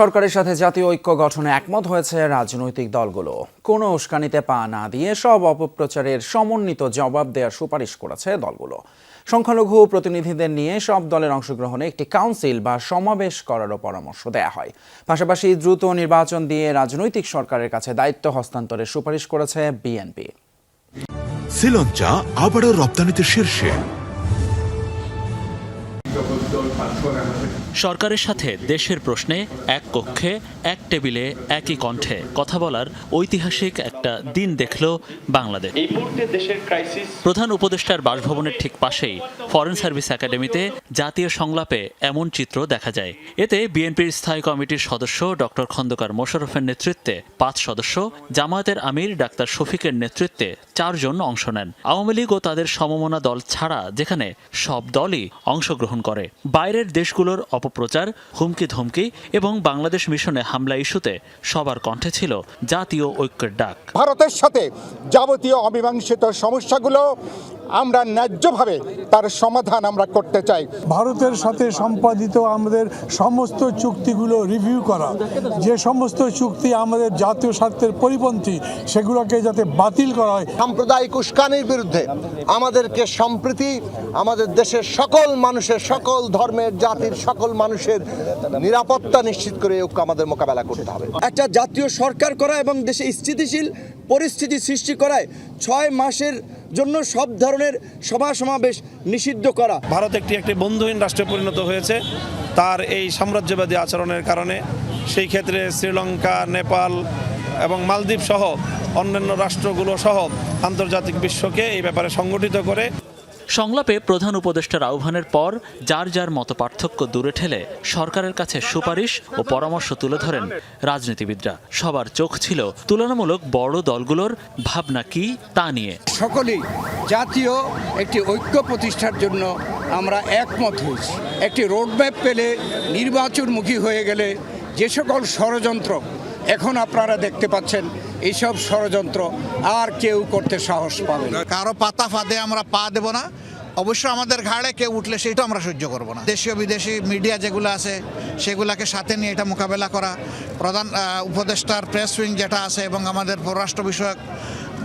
সরকারের সাথে জাতীয় ঐক্য গঠনে একমত হয়েছে রাজনৈতিক দলগুলো। কোনো উস্কানিতে পা না দিয়ে সব অপপ্রচারের সমন্বিত জবাব দেওয়ার সুপারিশ করেছে দলগুলো। সংখ্যালঘু প্রতিনিধিদের নিয়ে সব দলের অংশগ্রহণে একটি কাউন্সিল বা সমাবেশ করারও পরামর্শ দেয়া হয়। পাশাপাশি দ্রুত নির্বাচন দিয়ে রাজনৈতিক সরকারের কাছে দায়িত্ব হস্তান্তরের সুপারিশ করেছে বিএনপি। শ্রীলঙ্কা আবারও রপ্তানিতে শীর্ষে। সরকারের সাথে দেশের প্রশ্নে এক কক্ষে এক টেবিলে একই কণ্ঠে কথা বলার ঐতিহাসিক একটা দিন দেখল বাংলাদেশ। প্রধান উপদেষ্টার বাসভবনের ঠিক পাশেই ফরেন সার্ভিস একাডেমিতে জাতীয় সংলাপে এমন চিত্র দেখা যায়। এতে বিএনপির স্থায়ী কমিটির সদস্য ডক্টর খন্দকার মোশারফের নেতৃত্বে পাঁচ সদস্য জামায়াতের আমির ডাক্তার শফিকের নেতৃত্বে চারজন অংশ নেন। আওয়ামী লীগ ও তাদের সমমনা দল ছাড়া যেখানে সব দলই অংশগ্রহণ করে। বাইরের দেশগুলোর অপপ্রচার হুমকি ধমকি এবং বাংলাদেশ মিশনে হামলা ইস্যুতে সবার কণ্ঠে ছিল জাতীয় ঐক্যের ডাক। ভারতের সাথে যাবতীয় অমীমাংসিত সমস্যাগুলো আমরা ন্যায্যভাবে তার সমাধান আমরা করতে চাই। ভারতের সাথে সম্পাদিত আমাদের সমস্ত চুক্তিগুলো রিভিউ করা। যে সমস্ত চুক্তি আমাদের জাতীয় স্বার্থের পরিপন্থী সেগুলোকে যাতে বাতিল করা হয়। সাম্প্রদায়িক উস্কানির বিরুদ্ধে আমাদেরকে সম্প্রীতি আমাদের দেশের সকল মানুষের সকল ধর্মের জাতির সকল মানুষের নিরাপত্তা নিশ্চিত করে আমাদের মোকাবেলা করতে হবে। একটা জাতীয় সরকার করা এবং দেশে স্থিতিশীল পরিস্থিতি সৃষ্টি করায় ছয় মাসের জন্য সব ধরনের সভা সমাবেশ নিষিদ্ধ করা। ভারত একটি একটি বন্ধুহীন রাষ্ট্রে পরিণত হয়েছে। তার এই সাম্রাজ্যবাদী আচরণের কারণে সেই ক্ষেত্রে শ্রীলঙ্কা, নেপাল এবং মালদ্বীপ সহ অন্যান্য রাষ্ট্রগুলো সহ আন্তর্জাতিক বিশ্বকে এই ব্যাপারে সংগঠিত করে সংলাপে প্রধান উপদেষ্টার আহ্বানের পর যার যার মত পার্থক্য দূরে ঠেলে সরকারের কাছে সুপারিশ ও পরামর্শ তুলে ধরেন রাজনীতিবিদরা। সবার চোখ ছিল তুলনামূলক বড় দলগুলোর ভাবনা কি তা নিয়ে। সকলেই জাতীয় একটি ঐক্য প্রতিষ্ঠার জন্য আমরা একমত হয়েছি। একটি রোডম্যাপ পেলে নির্বাচনমুখী হয়ে গেলে যে সকল ষড়যন্ত্র এখন আপনারা দেখতে পাচ্ছেন এইসব ষড়যন্ত্র আর কেউ করতে সাহস পাবে না। কারও পাতা ফাঁদে আমরা পা দেব না। অবশ্য আমাদের ঘাড়ে কেউ উঠলে সেটা আমরা সহ্য করব না। দেশীয়, বিদেশি মিডিয়া যেগুলো আছে, সেগুলোকে সাথে নিয়ে এটা মোকাবেলা করা। প্রধান উপদেষ্টার প্রেস উইং যেটা আছে এবং আমাদের পররাষ্ট্র বিষয়ক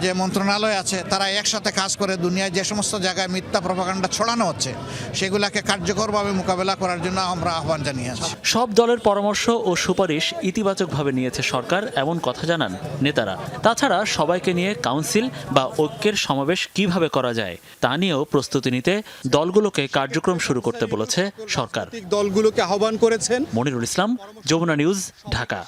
যে মন্ত্রণালয় আছে তারা একসাথে কাজ করে দুনিয়ায় যে সমস্ত জায়গায় মিথ্যা প্রপাগান্ডা ছড়ানো হচ্ছে সেগুলোকে কার্যকরভাবে মোকাবেলা করার জন্য আমরা আহ্বান জানিয়ে আছি। সব দলের পরামর্শ ও সুপারিশ ইতিবাচকভাবে নিয়েছে সরকার এমন কথা জানান নেতারা। তাছাড়া সবাইকে নিয়ে কাউন্সিল বা ঐক্যের সমাবেশ কীভাবে করা যায় তা নিয়েও প্রস্তুতি নিতে দলগুলোকে কার্যক্রম শুরু করতে বলেছে সরকার। দলগুলোকে আহ্বান করেছেন। মনিরুল ইসলাম যমুনা নিউজ ঢাকা।